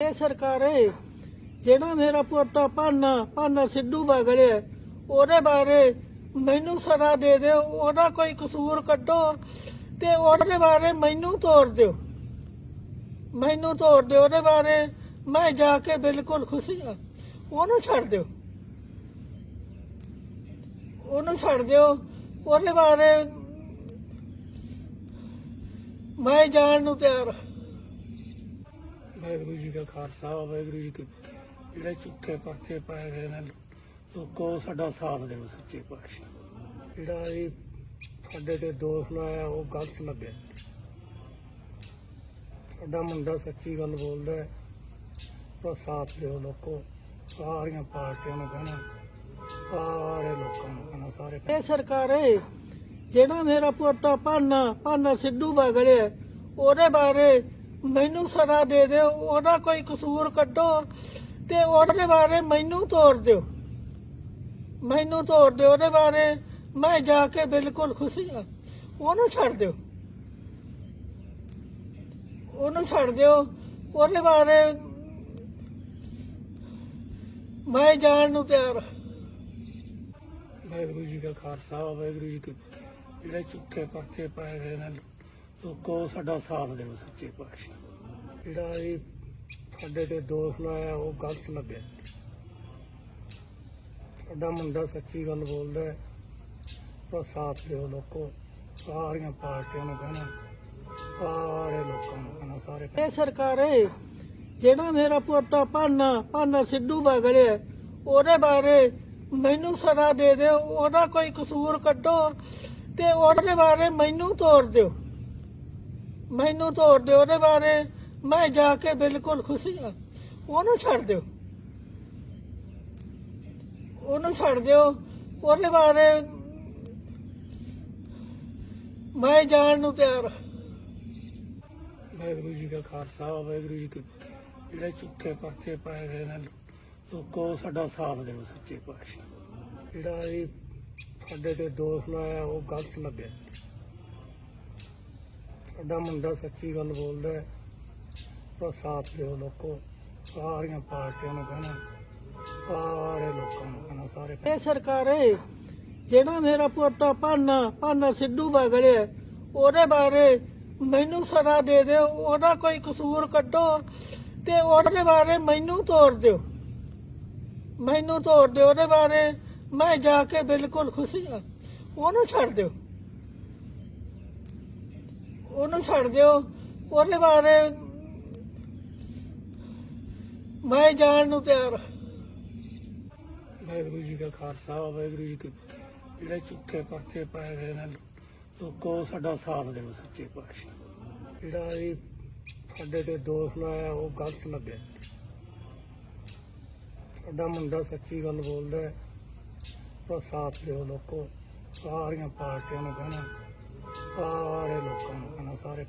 ਇਹ ਸਰਕਾਰੇ ਜਿਹੜਾ ਮੇਰਾ ਪੋਤਾ ਪਾਨਾ ਪਾਨਾ ਸਿੱਧੂ ਬਗੜਿਆ ਉਹਦੇ ਬਾਰੇ ਮੈਨੂੰ ਸਦਾ ਦੇ ਦਿਓ, ਉਹਦਾ ਕੋਈ ਕਸੂਰ ਕੱਢੋ ਤੇ ਉਹਦੇ ਬਾਰੇ ਮੈਨੂੰ ਤੋੜ ਦਿਓ। ਮੈਨੂੰ ਤੋੜ ਦਿਓ, ਉਹਦੇ ਬਾਰੇ ਮੈਂ ਜਾ ਕੇ ਬਿਲਕੁਲ ਖੁਸ਼ੀ ਆ ਉਹਨੂੰ ਛੱਡ ਦਿਓ। ਉਹਨੂੰ ਛੱਡ ਦਿਓ। ਉਹਦੇ ਬਾਰੇ ਮੈਂ ਜਾਣ ਨੂੰ ਤਿਆਰ ਹਾਂ। ਵਾਹਿਗੁਰੂ ਜੀ ਕਾ ਖਾਲਸਾ, ਵਾਹਿਗੁਰੂ ਜੀ ਕੀ ਜਿਹੜੇ ਝੂਠੇ ਪਰਚੇ ਪਾਏ ਗਏ ਨੇ, ਲੋਕੋ ਸਾਡਾ ਸਾਥ ਦਿਓ ਸੱਚੇ ਪਾਤਸ਼ਾਹ। ਜਿਹੜਾ ਇਹ ਸਾਡੇ ਤੇ ਦੋਸ਼ ਲਾਇਆ, ਉਹ ਗਲਤ ਲੱਗਿਆ। ਸਾਡਾ ਮੁੰਡਾ ਸੱਚੀ ਗੱਲ ਬੋਲਦਾ ਹੈ ਤਾਂ ਸਾਥ ਦਿਓ ਲੋਕੋ। ਸਾਰੀਆਂ ਪਾਰਟੀਆਂ ਨੂੰ ਕਹਿਣਾ, ਸਾਰੇ ਲੋਕਾਂ ਨੂੰ ਕਹਿਣਾ, ਸਾਰੇ ਇਹ ਸਰਕਾਰੇ ਜਿਹੜਾ ਮੇਰਾ ਪੋਤਾ ਪਾਨਾ ਪਾਨਾ ਸਿੱਧੂ ਬਾਗਲੇ ਉਹਦੇ ਬਾਰੇ ਮੈਨੂੰ ਸਦਾ ਦੇ ਦਿਓ, ਉਹਦਾ ਕੋਈ ਕਸੂਰ ਕੱਢੋ ਤੇ ਉਹਦੇ ਬਾਰੇ ਮੈਨੂੰ ਤੋੜ ਦਿਓ। ਮੈਨੂੰ ਤੋੜ ਦਿਓ, ਉਹਦੇ ਬਾਰੇ ਮੈਂ ਜਾ ਕੇ ਬਿਲਕੁਲ ਖੁਸ਼ੀ ਹਾਂ। ਉਹਨੂੰ ਛੱਡ ਦਿਓ। ਉਹਨੂੰ ਛੱਡ ਦਿਓ। ਉਹਦੇ ਬਾਰੇ ਮੈਂ ਜਾਣ ਨੂੰ ਤਿਆਰ ਵਾਹਿਗੁਰੂ ਜੀ ਕਾ ਖਾਲਸਾ, ਵਾਹਿਗੁਰੂ ਜੀ ਕੀ ਜਿਹੜੇ ਝੂਠੇ ਪਰਚੇ ਪਾਏ ਗਏ ਨੇ ਲੋਕੋ ਸਾਡਾ ਸਾਥ ਦਿਓ ਸੱਚੇ ਪਾਤਸ਼ਾਹ। ਜਿਹੜਾ ਇਹ ਸਾਡੇ ਤੇ ਦੋਸ਼ ਲਾਇਆ, ਉਹ ਗਲਤ ਲੱਗਿਆ। ਸਾਡਾ ਮੁੰਡਾ ਸੱਚੀ ਗੱਲ ਬੋਲਦਾ ਹੈ, ਤਾਂ ਸਾਥ ਦਿਓ ਲੋਕੋ। ਸਾਰੀਆਂ ਪਾਰਟੀਆਂ ਨੂੰ ਕਹਿਣਾ, ਸਾਰੇ ਲੋਕਾਂ ਨੂੰ ਕਹਿਣਾ, ਸਾਰੇ ਇਹ ਸਰਕਾਰੇ, ਜਿਹੜਾ ਮੇਰਾ ਪੋਤਾ ਪਾਨਾ ਪਾਨਾ ਸਿੱਧੂ ਬਗੜਿਆ ਉਹਦੇ ਬਾਰੇ ਮੈਨੂੰ ਸਦਾ ਦੇ ਦਿਓ, ਉਹਦਾ ਕੋਈ ਕਸੂਰ ਕੱਢੋ ਤੇ ਉਹਦੇ ਬਾਰੇ ਮੈਨੂੰ ਤੋੜ ਦਿਓ। ਮੈਨੂੰ ਤੋੜ ਦਿਓ ਉਹਦੇ ਬਾਰੇ। ਮੈਂ ਜਾ ਕੇ ਬਿਲਕੁਲ ਖੁਸ਼ੀ ਆ। ਉਹਨੂੰ ਛੱਡ ਦਿਓ। ਉਹਨੂੰ ਛੱਡ ਦਿਓ। ਉਹਦੇ ਬਾਰੇ ਮੈਂ ਜਾਣ ਨੂੰ ਤਿਆਰ ਵਾਹਿਗੁਰੂ ਜੀ ਕਾ ਖਾਲਸਾ, ਵਾਹਿਗੁਰੂ ਜੀ ਕੀ ਜਿਹੜੇ ਝੂਠੇ ਪਰਚੇ ਪਾਏ ਗਏ ਨੇ, ਲੋਕੋ ਸਾਡਾ ਸਾਥ ਦਿਓ ਸੱਚੇ ਪਾਤਸ਼ਾਹ। ਜਿਹੜਾ ਇਹ ਸਾਡੇ ਤੇ ਦੋਸ਼ ਲਾਇਆ, ਉਹ ਗਲਤ ਲੱਗਿਆ ਸਾਡਾ ਮੁੰਡਾ ਸੱਚੀ ਗੱਲ ਬੋਲਦਾ ਹੈ। ਤਾਂ ਸਾਥ ਦਿਓ ਲੋਕੋ। ਸਾਰੀਆਂ ਪਾਰਟੀਆਂ ਨੂੰ ਕਹਿਣਾ। ਸਾਰੇ ਲੋਕਾਂ ਨੂੰ ਕਹਿਣਾ, ਸਾਰੇ ਇਹ ਸਰਕਾਰੇ, ਜਿਹੜਾ ਮੇਰਾ ਪੋਤਾ ਪਾਨਾ ਪਾਨਾ ਸਿੱਧੂ ਬਾਗਲੇ, ਉਹਦੇ ਬਾਰੇ ਮੈਨੂੰ ਸਦਾ ਦੇ ਦਿਓ। ਉਹਦਾ ਕੋਈ ਕਸੂਰ ਕੱਢੋ ਤੇ ਉਹਦੇ ਬਾਰੇ ਮੈਨੂੰ ਤੋੜ ਦਿਓ। ਮੈਨੂੰ ਤੋੜ ਦਿਓ। ਉਹਦੇ ਬਾਰੇ ਮੈਂ ਜਾ ਕੇ ਬਿਲਕੁਲ ਖੁਸ਼ੀ ਹਾਂ ਉਹਨੂੰ ਛੱਡ ਦਿਓ। ਉਹਨੂੰ ਛੱਡ ਦਿਓ। ਉਹਦੇ ਬਾਰੇ ਮੈਂ ਜਾਣ ਨੂੰ ਤਿਆਰ। ਵਾਹਿਗੁਰੂ ਜੀ ਕਾ ਖਾਲਸਾ, ਵਾਹਿਗੁਰੂ ਜੀ ਕੀ ਜਿਹੜੇ ਝੂਠੇ ਪਰਚੇ ਪਾਏ ਗਏ ਨੇ, ਲੋਕੋ ਸਾਡਾ ਸਾਥ ਦਿਓ ਸੱਚੇ ਪਾਤਸ਼ਾਹ। ਜਿਹੜਾ ਇਹ ਸਾਡੇ ਤੇ ਦੋਸ਼ ਲਾਇਆ, ਉਹ ਗਲਤ ਲੱਗਿਆ ਸਾਡਾ ਮੁੰਡਾ ਸੱਚੀ ਗੱਲ ਬੋਲਦਾ ਹੈ ਤਾਂ ਸਾਥ ਦਿਓ ਲੋਕੋ। ਸਾਰੀਆਂ ਪਾਰਟੀਆਂ ਨੂੰ ਕਹਿਣਾ ਸਾਰੇ ਲੋਕਾਂ ਨੂੰ ਕਹਿਣਾ ਸਾਰੇ